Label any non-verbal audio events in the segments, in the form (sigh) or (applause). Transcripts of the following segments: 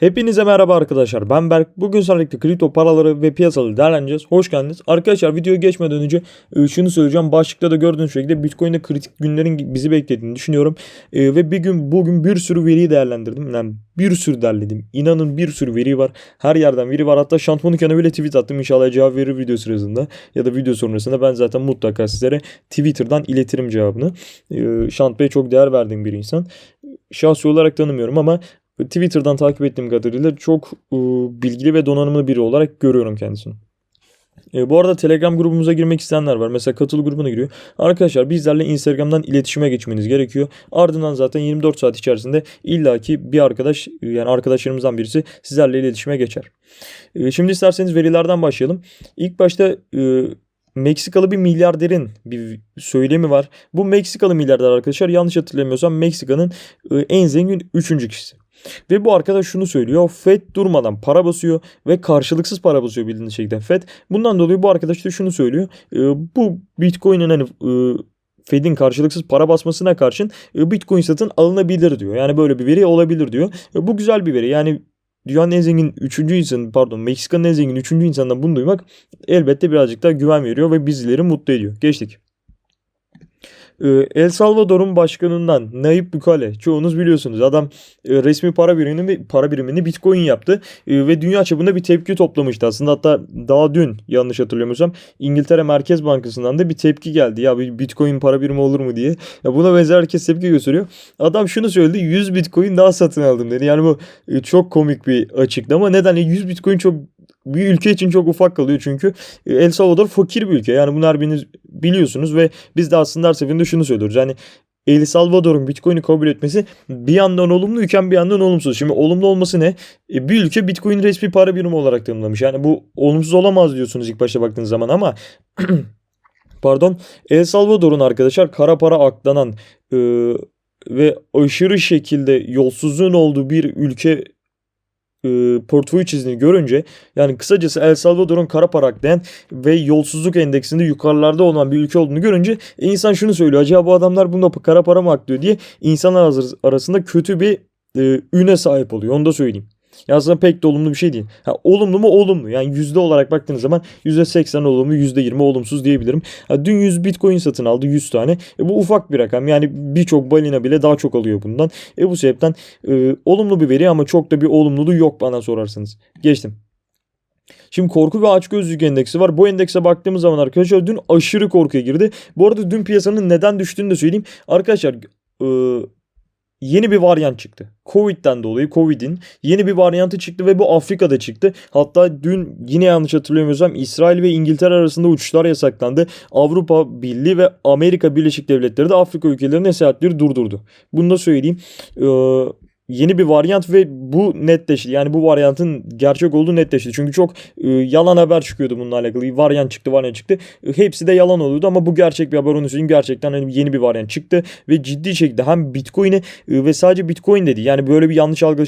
Hepinize merhaba arkadaşlar. Ben Berk. Bugün sürekli kripto paraları ve piyasaları değerlendireceğiz. Hoş geldiniz. Arkadaşlar videoya geçmeden önce e, şunu söyleyeceğim. Başlıkta da gördüğünüz şekilde Bitcoin'de kritik günlerin bizi beklediğini düşünüyorum. E, ve bir gün bugün bir sürü veriyi değerlendirdim. Yani bir sürü derledim. İnanın bir sürü veri var. Her yerden veri var. Hatta şantmonu bile tweet attım. İnşallah cevap verir video sırasında. Ya da video sonrasında ben zaten mutlaka sizlere Twitter'dan iletirim cevabını. E, Şant Bey çok değer verdiğim bir insan. Şahsi olarak tanımıyorum ama Twitter'dan takip ettiğim kadarıyla çok e, bilgili ve donanımlı biri olarak görüyorum kendisini. E, bu arada Telegram grubumuza girmek isteyenler var. Mesela katıl grubuna giriyor. Arkadaşlar bizlerle Instagram'dan iletişime geçmeniz gerekiyor. Ardından zaten 24 saat içerisinde illaki bir arkadaş yani arkadaşlarımızdan birisi sizlerle iletişime geçer. E, şimdi isterseniz verilerden başlayalım. İlk başta e, Meksikalı bir milyarderin bir söylemi var. Bu Meksikalı milyarder arkadaşlar yanlış hatırlamıyorsam Meksika'nın e, en zengin 3. kişisi. Ve bu arkadaş şunu söylüyor. Fed durmadan para basıyor ve karşılıksız para basıyor bildiğiniz şekilde Fed. Bundan dolayı bu arkadaş da şunu söylüyor. E, bu Bitcoin'in hani e, Fed'in karşılıksız para basmasına karşın e, Bitcoin satın alınabilir diyor. Yani böyle bir veri olabilir diyor. E, bu güzel bir veri. Yani dünyanın en zengin 3. insanı pardon Meksika'nın en zengin 3. insanından bunu duymak elbette birazcık daha güven veriyor ve bizleri mutlu ediyor. Geçtik. Ee, El Salvador'un başkanından Nayib Bukele çoğunuz biliyorsunuz. Adam e, resmi para birimini para birimini Bitcoin yaptı e, ve dünya çapında bir tepki toplamıştı. Aslında hatta daha dün yanlış hatırlamıyorsam İngiltere Merkez Bankası'ndan da bir tepki geldi. Ya bir Bitcoin para birimi olur mu diye. Ya buna benzer herkes tepki gösteriyor. Adam şunu söyledi 100 Bitcoin daha satın aldım dedi. Yani bu e, çok komik bir açıklama. Neden? 100 Bitcoin çok bir ülke için çok ufak kalıyor çünkü El Salvador fakir bir ülke. Yani bunlar biriniz biliyorsunuz ve biz de aslında her seferinde şunu söylüyoruz. Yani El Salvador'un Bitcoin'i kabul etmesi bir yandan olumluyken bir yandan olumsuz. Şimdi olumlu olması ne? E, bir ülke Bitcoin resmi para birimi olarak tanımlamış. Yani bu olumsuz olamaz diyorsunuz ilk başta baktığınız zaman ama (clears throat) pardon El Salvador'un arkadaşlar kara para aklanan e, ve aşırı şekilde yolsuzluğun olduğu bir ülke e, portföy çizdiğini görünce yani kısacası El Salvador'un kara para aklayan ve yolsuzluk endeksinde yukarılarda olan bir ülke olduğunu görünce e, insan şunu söylüyor. Acaba bu adamlar bunda kara para mı aklıyor diye insanlar arasında kötü bir e, üne sahip oluyor. Onu da söyleyeyim. Ya pek de olumlu bir şey değil. Ha, olumlu mu? Olumlu. Yani yüzde olarak baktığınız zaman %80 olumlu, %20 olumsuz diyebilirim. Ha, dün 100 Bitcoin satın aldı 100 tane. E, bu ufak bir rakam. Yani birçok balina bile daha çok alıyor bundan. E, bu sebepten e, olumlu bir veri ama çok da bir olumluluğu yok bana sorarsanız. Geçtim. Şimdi korku ve açgözlülük endeksi var. Bu endekse baktığımız zaman arkadaşlar dün aşırı korkuya girdi. Bu arada dün piyasanın neden düştüğünü de söyleyeyim. Arkadaşlar e, yeni bir varyant çıktı. Covid'den dolayı Covid'in yeni bir varyantı çıktı ve bu Afrika'da çıktı. Hatta dün yine yanlış hatırlamıyorsam İsrail ve İngiltere arasında uçuşlar yasaklandı. Avrupa Birliği ve Amerika Birleşik Devletleri de Afrika ülkelerine seyahatleri durdurdu. Bunu da söyleyeyim. Ee, yeni bir varyant ve bu netleşti. Yani bu varyantın gerçek olduğu netleşti. Çünkü çok e, yalan haber çıkıyordu bununla alakalı. Varyant çıktı, varyant çıktı. E, hepsi de yalan oluyordu ama bu gerçek bir haber onu söyleyeyim. Gerçekten hani yeni bir varyant çıktı ve ciddi şekilde hem Bitcoin'i e, ve sadece Bitcoin dedi. Yani böyle bir yanlış algı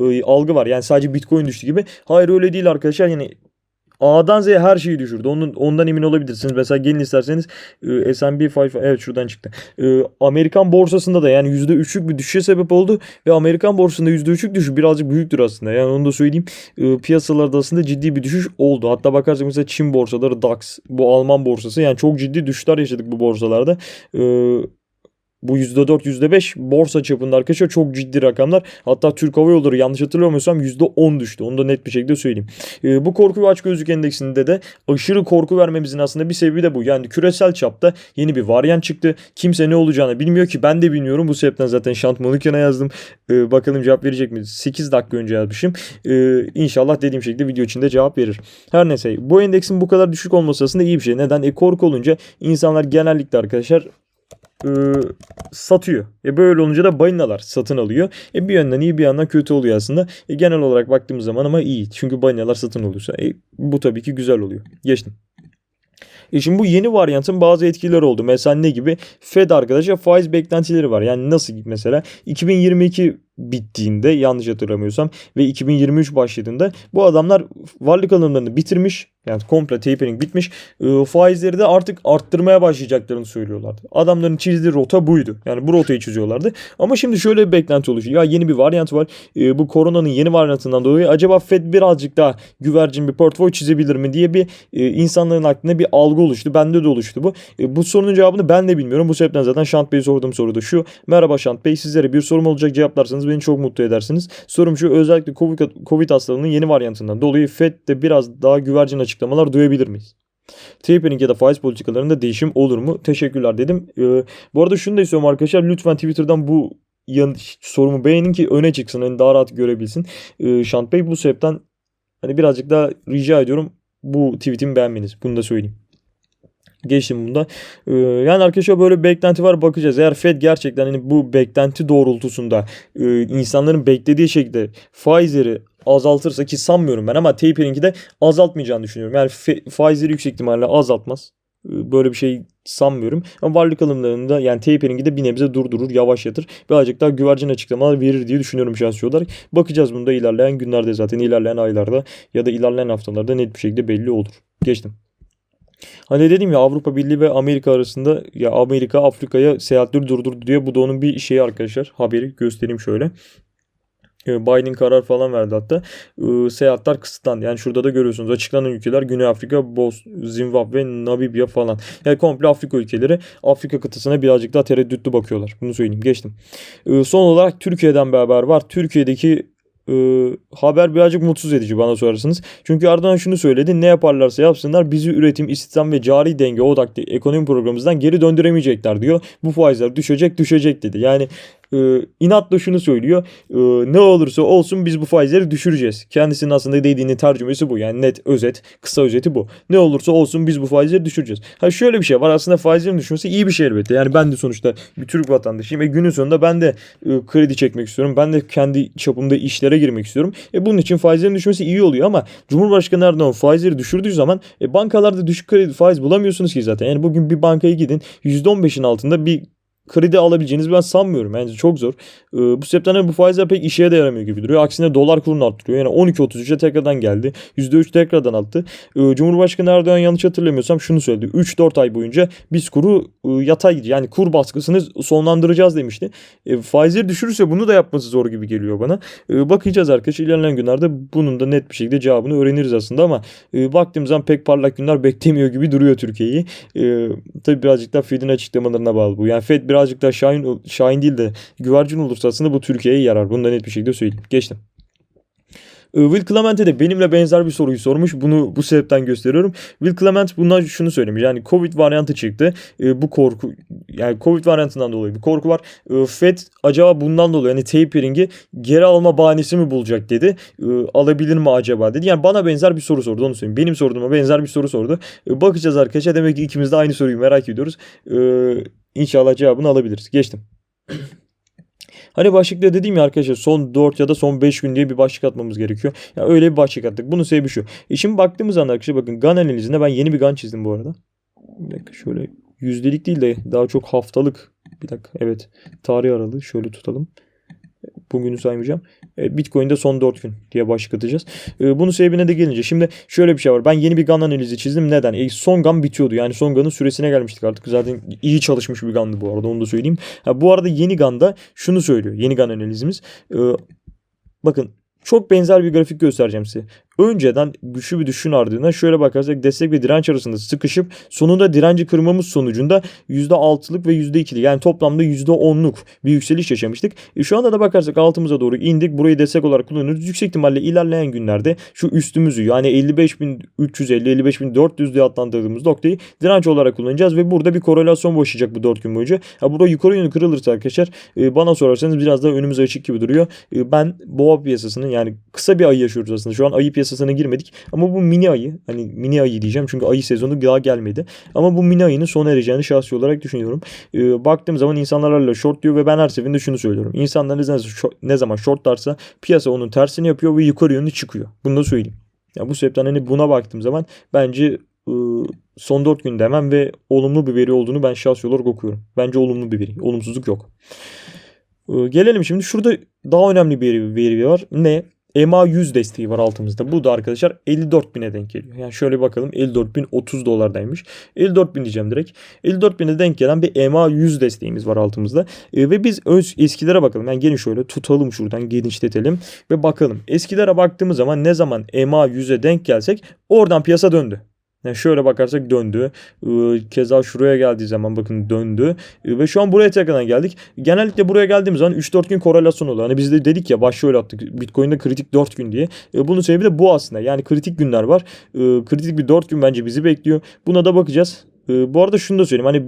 e, algı var. Yani sadece Bitcoin düştü gibi. Hayır öyle değil arkadaşlar. Yani A'dan Z'ye her şeyi düşürdü. Onun, ondan emin olabilirsiniz. Mesela gelin isterseniz e, S&P 500 evet şuradan çıktı. E, Amerikan borsasında da yani %3'lük bir düşüşe sebep oldu ve Amerikan borsasında %3'lük düşüş birazcık büyüktür aslında. Yani onu da söyleyeyim. E, piyasalarda aslında ciddi bir düşüş oldu. Hatta bakarsak mesela Çin borsaları DAX, bu Alman borsası yani çok ciddi düşüşler yaşadık bu borsalarda. Eee bu %4, %5 borsa çapında arkadaşlar çok ciddi rakamlar. Hatta Türk Hava Yolları yanlış hatırlamıyorsam %10 düştü. Onu da net bir şekilde söyleyeyim. Ee, bu korku ve açgözlük endeksinde de aşırı korku vermemizin aslında bir sebebi de bu. Yani küresel çapta yeni bir varyant çıktı. Kimse ne olacağını bilmiyor ki ben de bilmiyorum. Bu sebepten zaten Şant Malıken'e yazdım. Ee, bakalım cevap verecek mi? 8 dakika önce yazmışım. Ee, inşallah dediğim şekilde video içinde cevap verir. Her neyse bu endeksin bu kadar düşük olması aslında iyi bir şey. Neden? E korku olunca insanlar genellikle arkadaşlar e, satıyor. E böyle olunca da balinalar satın alıyor. E bir yandan iyi bir yandan kötü oluyor aslında. E genel olarak baktığımız zaman ama iyi. Çünkü balinalar satın alıyorsa e, bu tabii ki güzel oluyor. Geçtim. E şimdi bu yeni varyantın bazı etkileri oldu. Mesela ne gibi? Fed arkadaşlar faiz beklentileri var. Yani nasıl mesela 2022 bittiğinde yanlış hatırlamıyorsam ve 2023 başladığında bu adamlar varlık alımlarını bitirmiş. Yani komple tapering bitmiş. E, faizleri de artık arttırmaya başlayacaklarını söylüyorlardı. Adamların çizdiği rota buydu. Yani bu rotayı çiziyorlardı. Ama şimdi şöyle bir beklenti oluşuyor. Ya yeni bir varyant var. E, bu koronanın yeni varyantından dolayı acaba Fed birazcık daha güvercin bir portföy çizebilir mi diye bir e, insanların aklında bir algı oluştu. Bende de oluştu bu. Bu sorunun cevabını ben de bilmiyorum. Bu sebepten zaten Şant Bey'e sorduğum soru da şu. Merhaba Şant Bey sizlere bir sorum olacak cevaplarsanız beni çok mutlu edersiniz. Sorum şu özellikle COVID, hastalığının yeni varyantından dolayı Fed de biraz daha güvercin açıklamalar duyabilir miyiz? Tapering ya da faiz politikalarında değişim olur mu? Teşekkürler dedim. Ee, bu arada şunu da istiyorum arkadaşlar. Lütfen Twitter'dan bu sorumu beğenin ki öne çıksın. Hani daha rahat görebilsin. Ee, Şant Bey bu sebepten hani birazcık daha rica ediyorum bu tweetimi beğenmeniz. Bunu da söyleyeyim. Geçtim bunda. Ee, yani arkadaşlar böyle bir beklenti var bakacağız. Eğer Fed gerçekten hani bu beklenti doğrultusunda e, insanların beklediği şekilde faizleri azaltırsa ki sanmıyorum ben ama tapering'i de azaltmayacağını düşünüyorum. Yani faizleri yüksek ihtimalle azaltmaz. Ee, böyle bir şey sanmıyorum. Ama varlık alımlarında yani tapering'i de bir nebze durdurur, yavaşlatır. Birazcık daha güvercin açıklamalar verir diye düşünüyorum şahsi olarak. Bakacağız bunda ilerleyen günlerde zaten ilerleyen aylarda ya da ilerleyen haftalarda net bir şekilde belli olur. Geçtim. Hani dedim ya Avrupa Birliği ve Amerika arasında ya Amerika Afrika'ya seyahatleri durdurdu diye bu da onun bir şeyi arkadaşlar. Haberi göstereyim şöyle. Ee, Biden karar falan verdi hatta. Ee, seyahatler kısıtlandı. Yani şurada da görüyorsunuz açıklanan ülkeler Güney Afrika, Boz, Zimbabwe, Namibya falan. Yani komple Afrika ülkeleri Afrika kıtasına birazcık daha tereddütlü bakıyorlar. Bunu söyleyeyim. Geçtim. Ee, son olarak Türkiye'den bir haber var. Türkiye'deki e, haber birazcık mutsuz edici bana sorarsanız. Çünkü Erdoğan şunu söyledi. Ne yaparlarsa yapsınlar bizi üretim, istihdam ve cari denge odaklı ekonomi programımızdan geri döndüremeyecekler diyor. Bu faizler düşecek düşecek dedi. Yani e, inatla şunu söylüyor. E, ne olursa olsun biz bu faizleri düşüreceğiz. Kendisinin aslında dediğinin tercümesi bu. Yani net özet, kısa özeti bu. Ne olursa olsun biz bu faizleri düşüreceğiz. Ha şöyle bir şey var. Aslında faizlerin düşmesi iyi bir şey elbette. Yani ben de sonuçta bir Türk vatandaşıyım ve günün sonunda ben de e, kredi çekmek istiyorum. Ben de kendi çapımda işlere girmek istiyorum. E bunun için faizlerin düşmesi iyi oluyor ama Cumhurbaşkanı Erdoğan faizleri düşürdüğü zaman e, bankalarda düşük kredi faiz bulamıyorsunuz ki zaten. Yani bugün bir bankaya gidin %15'in altında bir kredi alabileceğinizi ben sanmıyorum. Yani çok zor. Ee, bu sebepten bu faizler pek işe de yaramıyor gibi duruyor. Aksine dolar kurunu arttırıyor. Yani 12.33'e tekrardan geldi. %3 tekrardan attı. Ee, Cumhurbaşkanı Erdoğan yanlış hatırlamıyorsam şunu söyledi. 3-4 ay boyunca biz kuru e, yatay. Yani kur baskısını sonlandıracağız demişti. E, faizleri düşürürse bunu da yapması zor gibi geliyor bana. E, bakacağız arkadaşlar. İlerleyen günlerde bunun da net bir şekilde cevabını öğreniriz aslında ama e, baktığımız zaman pek parlak günler (laughs) beklemiyor gibi duruyor Türkiye'yi. E, tabii birazcık da Fed'in açıklamalarına bağlı bu. Yani Fed birazcık daha Şahin, Şahin değil de güvercin olursa aslında bu Türkiye'ye yarar. Bunu da net bir şekilde söyleyeyim. Geçtim. Ee, Will Clemente de benimle benzer bir soruyu sormuş. Bunu bu sebepten gösteriyorum. Will Clement bundan şunu söylemiş. Yani Covid varyantı çıktı. E, bu korku yani Covid varyantından dolayı bir korku var. E, Fed acaba bundan dolayı yani tapering'i geri alma bahanesi mi bulacak dedi. Alabilir mi acaba dedi. Yani bana benzer bir soru sordu onu söyleyeyim. Benim sorduğuma benzer bir soru sordu. Bakacağız arkadaşlar. Demek ki ikimiz de aynı soruyu merak ediyoruz. E, İnşallah cevabını alabiliriz. Geçtim. (clears throat) Hani başlıkta dediğim ya arkadaşlar son 4 ya da son 5 gün diye bir başlık atmamız gerekiyor. Ya yani öyle bir başlık attık. Bunun sebebi şu. E baktığımız anda arkadaşlar bakın GAN analizinde ben yeni bir GAN çizdim bu arada. Bir dakika şöyle yüzdelik değil de daha çok haftalık. Bir dakika evet tarih aralığı şöyle tutalım. Bugünü saymayacağım. E, Bitcoin'de son 4 gün diye başlık atacağız. E, bunun sebebine de gelince şimdi şöyle bir şey var. Ben yeni bir GAN analizi çizdim. Neden? E, son GAN bitiyordu. Yani son GAN'ın süresine gelmiştik artık. Zaten iyi çalışmış bir GAN'dı bu arada onu da söyleyeyim. Ha, bu arada yeni GAN'da şunu söylüyor. Yeni GAN analizimiz. E, bakın çok benzer bir grafik göstereceğim size önceden güçlü bir düşüşün ardından şöyle bakarsak destek ve direnç arasında sıkışıp sonunda direnci kırmamız sonucunda %6'lık ve %2'lik yani toplamda %10'luk bir yükseliş yaşamıştık. E şu anda da bakarsak altımıza doğru indik. Burayı destek olarak kullanıyoruz. Yüksek ihtimalle ilerleyen günlerde şu üstümüzü yani 55.350-55.400 diye adlandırdığımız noktayı direnç olarak kullanacağız ve burada bir korelasyon başlayacak bu 4 gün boyunca. Ha burada yukarı yönü kırılırsa arkadaşlar e, bana sorarsanız biraz daha önümüz açık gibi duruyor. E, ben boğa piyasasının yani kısa bir ay yaşıyoruz aslında. Şu an ayı piyasası piyasasına girmedik. Ama bu mini ayı hani mini ayı diyeceğim çünkü ayı sezonu daha gelmedi. Ama bu mini ayının sona ereceğini şahsi olarak düşünüyorum. Ee, baktığım zaman insanlar hala short diyor ve ben her seferinde şunu söylüyorum. İnsanlar ne zaman, ne zaman shortlarsa piyasa onun tersini yapıyor ve yukarı yönlü çıkıyor. Bunu da söyleyeyim. Ya bu sebepten hani buna baktığım zaman bence ıı, son 4 gün demem ve olumlu bir veri olduğunu ben şahsi olarak okuyorum. Bence olumlu bir veri. Olumsuzluk yok. Ee, gelelim şimdi şurada daha önemli bir veri var. Ne? EMA 100 desteği var altımızda. Bu da arkadaşlar 54 bine denk geliyor. Yani şöyle bakalım 54 bin 30 dolardaymış. 54 bin diyeceğim direkt. 54 bine denk gelen bir EMA 100 desteğimiz var altımızda. Ee, ve biz öz, eskilere bakalım. Yani gelin şöyle tutalım şuradan genişletelim ve bakalım. Eskilere baktığımız zaman ne zaman EMA 100'e denk gelsek oradan piyasa döndü. Yani şöyle bakarsak döndü. Ee, Keza şuraya geldiği zaman bakın döndü. Ee, Ve şu an buraya tekrardan geldik. Genellikle buraya geldiğimiz zaman 3-4 gün korelasyon oluyor. Hani biz de dedik ya baş şöyle attık. Bitcoin'de kritik 4 gün diye. Ee, Bunun sebebi de bu aslında. Yani kritik günler var. Kritik bir 4 gün bence bizi bekliyor. Buna da bakacağız. Bu arada şunu da söyleyeyim. Hani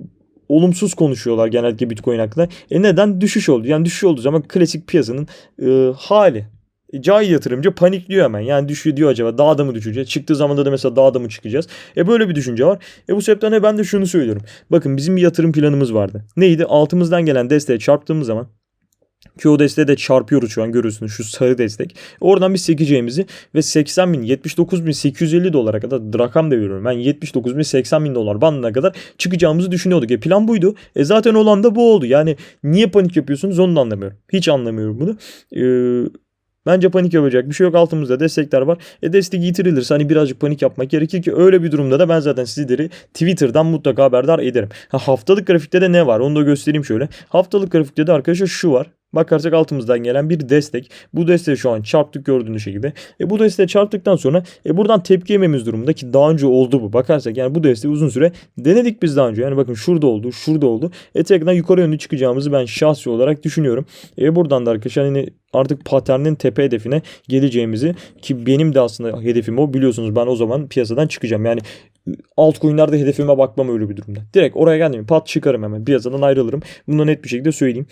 olumsuz konuşuyorlar genellikle Bitcoin hakkında. E neden? Düşüş oldu. Yani düşüş olduğu zaman klasik piyasanın e, hali. Cahil yatırımcı panikliyor hemen. Yani düşüyor diyor acaba daha da mı düşeceğiz? Çıktığı zaman da mesela daha da mı çıkacağız? E böyle bir düşünce var. E bu sebepten ben de şunu söylüyorum. Bakın bizim bir yatırım planımız vardı. Neydi? Altımızdan gelen desteğe çarptığımız zaman ki o desteğe de çarpıyoruz şu an görüyorsunuz şu sarı destek. Oradan biz sekeceğimizi ve 80 bin 79 bin 850 dolara kadar rakam da veriyorum. Ben 79 bin 80 bin dolar bandına kadar çıkacağımızı düşünüyorduk. E plan buydu. E zaten olan da bu oldu. Yani niye panik yapıyorsunuz onu da anlamıyorum. Hiç anlamıyorum bunu. Eee Bence panik yapacak bir şey yok. Altımızda destekler var. E destek yitirilirse hani birazcık panik yapmak gerekir ki öyle bir durumda da ben zaten sizleri Twitter'dan mutlaka haberdar ederim. Ha, haftalık grafikte de ne var onu da göstereyim şöyle. Haftalık grafikte de arkadaşlar şu var. Bakarsak altımızdan gelen bir destek. Bu desteği şu an çarptık gördüğünüz şekilde. E bu desteği çarptıktan sonra e buradan tepki yememiz durumunda ki daha önce oldu bu. Bakarsak yani bu desteği uzun süre denedik biz daha önce. Yani bakın şurada oldu, şurada oldu. E tekrardan yukarı yönlü çıkacağımızı ben şahsi olarak düşünüyorum. E buradan da arkadaşlar hani artık paternin tepe hedefine geleceğimizi ki benim de aslında hedefim o biliyorsunuz ben o zaman piyasadan çıkacağım. Yani altcoin'lerde hedefime bakmam öyle bir durumda. Direkt oraya geldim pat çıkarım hemen piyasadan ayrılırım. Bunu net bir şekilde söyleyeyim.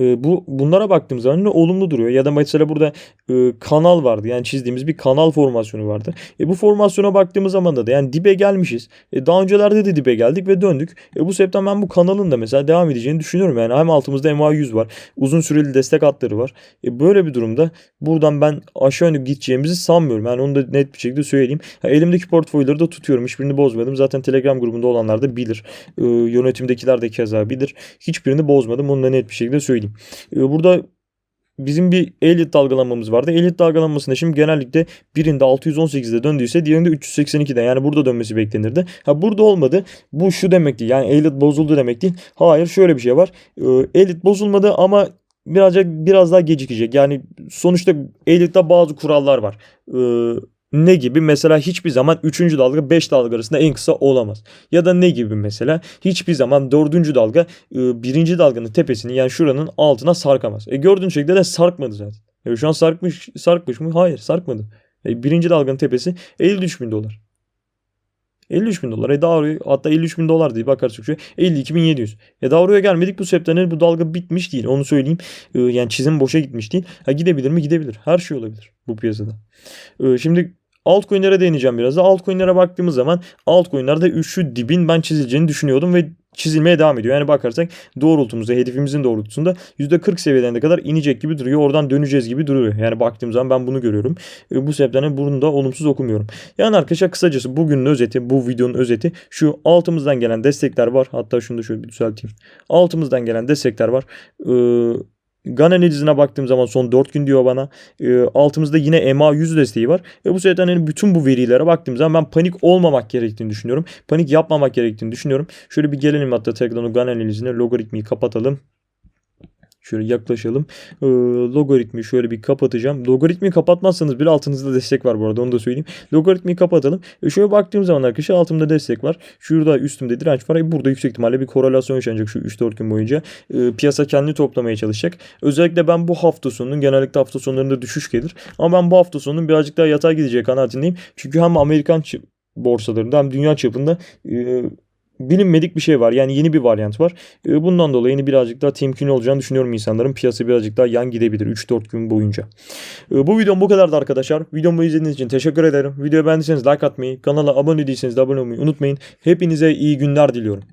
E, bu bunlara baktığım zaman ne olumlu duruyor. Ya da mesela burada e, kanal vardı. Yani çizdiğimiz bir kanal formasyonu vardı. E, bu formasyona baktığımız zaman da, yani dibe gelmişiz. E, daha öncelerde de dibe geldik ve döndük. E, bu sebepten ben bu kanalın da mesela devam edeceğini düşünüyorum. Yani hem altımızda MA100 var. Uzun süreli destek hatları var. E, böyle bir durumda buradan ben aşağı yönlü gideceğimizi sanmıyorum. Yani onu da net bir şekilde söyleyeyim. Ha, elimdeki portföyleri de tutuyorum. Hiçbirini bozmadım. Zaten Telegram grubunda olanlar da bilir. E, yönetimdekiler de keza bilir. Hiçbirini bozmadım. Onu da net bir şekilde söyleyeyim. Ee, Burada bizim bir elit dalgalanmamız vardı. Elit dalgalanmasında şimdi genellikle birinde 618'de döndüyse diğerinde 382'de yani burada dönmesi beklenirdi. Ha burada olmadı. Bu şu demek değil. Yani elit bozuldu demek değil. Hayır şöyle bir şey var. Ee, Elit bozulmadı ama birazcık biraz daha gecikecek. Yani sonuçta elitte bazı kurallar var. Ee, ne gibi? Mesela hiçbir zaman 3. dalga 5 dalga arasında en kısa olamaz. Ya da ne gibi mesela? Hiçbir zaman 4. dalga 1. dalganın tepesini yani şuranın altına sarkamaz. E gördüğünüz şekilde de sarkmadı zaten. E şu an sarkmış, sarkmış mı? Hayır sarkmadı. E, birinci dalganın tepesi 53 bin dolar. 53 bin dolar. E daha oraya hatta 53 bin dolar diye bakarsak şu 52 bin 700. E daha oraya gelmedik bu sebepten bu dalga bitmiş değil. Onu söyleyeyim. E, yani çizim boşa gitmiş değil. Ha gidebilir mi? Gidebilir. Her şey olabilir bu piyasada. E, şimdi Altcoin'lere değineceğim biraz da. Altcoin'lere baktığımız zaman altcoin'lerde şu dibin ben çizileceğini düşünüyordum ve çizilmeye devam ediyor. Yani bakarsak doğrultumuzda, hedefimizin doğrultusunda %40 seviyelerine kadar inecek gibi duruyor. Oradan döneceğiz gibi duruyor. Yani baktığım zaman ben bunu görüyorum. E, bu sebepten bunu da olumsuz okumuyorum. Yani arkadaşlar kısacası bugünün özeti, bu videonun özeti şu altımızdan gelen destekler var. Hatta şunu da şöyle bir düzelteyim. Altımızdan gelen destekler var. Ee, Gun analizine baktığım zaman son 4 gün diyor bana. E, altımızda yine MA 100 desteği var. Ve bu sebepten hani bütün bu verilere baktığım zaman ben panik olmamak gerektiğini düşünüyorum. Panik yapmamak gerektiğini düşünüyorum. Şöyle bir gelelim hatta tekrar o gun analizine logaritmiyi kapatalım. Şöyle yaklaşalım. Ee, logaritmi şöyle bir kapatacağım. Logaritmi kapatmazsanız bile altınızda destek var bu arada onu da söyleyeyim. Logaritmi kapatalım. E şöyle baktığım zaman arkadaşlar altımda destek var. Şurada üstümde direnç var. E burada yüksek ihtimalle bir korelasyon yaşanacak şu 3-4 gün boyunca. E, piyasa kendini toplamaya çalışacak. Özellikle ben bu hafta sonunun genellikle hafta sonlarında düşüş gelir. Ama ben bu hafta sonunun birazcık daha yatay gidecek kanaatindeyim. Çünkü hem Amerikan borsalarında hem dünya çapında e, bilinmedik bir şey var. Yani yeni bir varyant var. E, bundan dolayı yeni birazcık daha temkinli olacağını düşünüyorum insanların. Piyasa birazcık daha yan gidebilir 3-4 gün boyunca. E, bu videom bu kadardı arkadaşlar. Videomu izlediğiniz için teşekkür ederim. Videoyu beğendiyseniz like atmayı, kanala abone değilseniz de abone olmayı unutmayın. Hepinize iyi günler diliyorum.